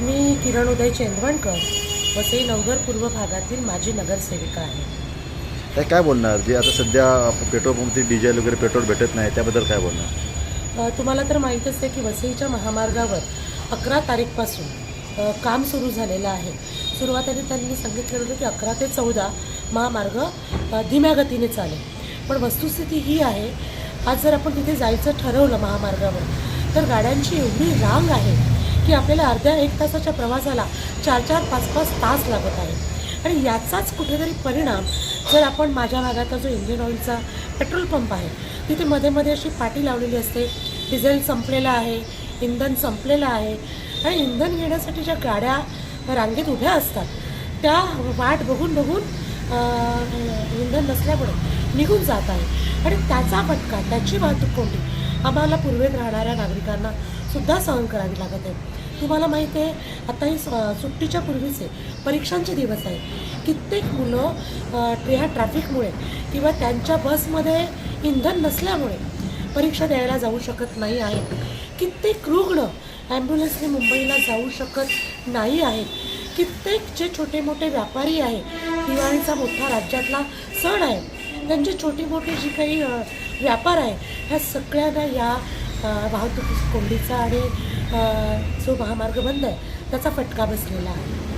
मी किरण उदय चेंदवणकर वसई नवघर पूर्व भागातील माजी नगरसेविका आहे. काय काय बोलणार? जे आता सध्या पेट्रोल पंपची डिझेल वगैरे पेट्रोल भेटत नाही त्याबद्दल काय बोलणार? अ, तुम्हाला तर माहीतच आहे की वसईच्या महामार्गावर अकरा तारीखपासून अ, काम सुरू झालेलं आहे. सुरुवातीला त्यांनी सांगितलेलं होतं की अकरा ते चौदा महामार्ग अ, धीम्या गतीने चालेल. पण वस्तुस्थिती ही आहे आज जर आपण तिथे जायचं ठरवलं महामार्गावर तर गाड्यांची एवढी रांग आहे की आपल्याला अर्ध्या एक तासाच्या प्रवासाला चार चार पाच पाच तास लागत आहे आणि याचाच कुठेतरी परिणाम जर आपण माझ्या भागाचा जो इंडियन ऑइलचा पेट्रोल पंप आहे तिथे मध्ये मध्ये अशी पाटी लावलेली असते. डिझेल संपलेलं आहे इंधन संपलेलं आहे. आणि इंधन घेण्यासाठी ज्या गाड्या रांगेत उभ्या असतात त्या वाट बघून बघून इंधन नसल्यामुळे निघून जात आहे. आणि त्याचा फटका त्याची वाहतूक कोंडी आम्हाला पूर्वेत राहणाऱ्या नागरिकांना सुद्धा सहन करावी लागत आहे. तुम्हाला माहीत आहे आता ही स- सुट्टीच्या पूर्वीचे परीक्षांचे दिवस आहेत. कित्येक मुलं ह्या ट्रॅफिकमुळे किंवा त्यांच्या बसमध्ये इंधन नसल्यामुळे परीक्षा द्यायला जाऊ शकत नाही आहेत. कित्येक रुग्ण ॲम्ब्युलन्सने मुंबईला जाऊ शकत नाही आहेत. कित्येक जे छोटे मोठे व्यापारी आहेत दिवाळीचा मोठा राज्यातला सण आहे. त्यांचे छोटी मोठी जी काही व्यापार आहे ह्या सगळ्यांना या अ, वाहतूक कोंडीचा आणि जो महामार्ग बंद आहे त्याचा फटका बसलेला आहे.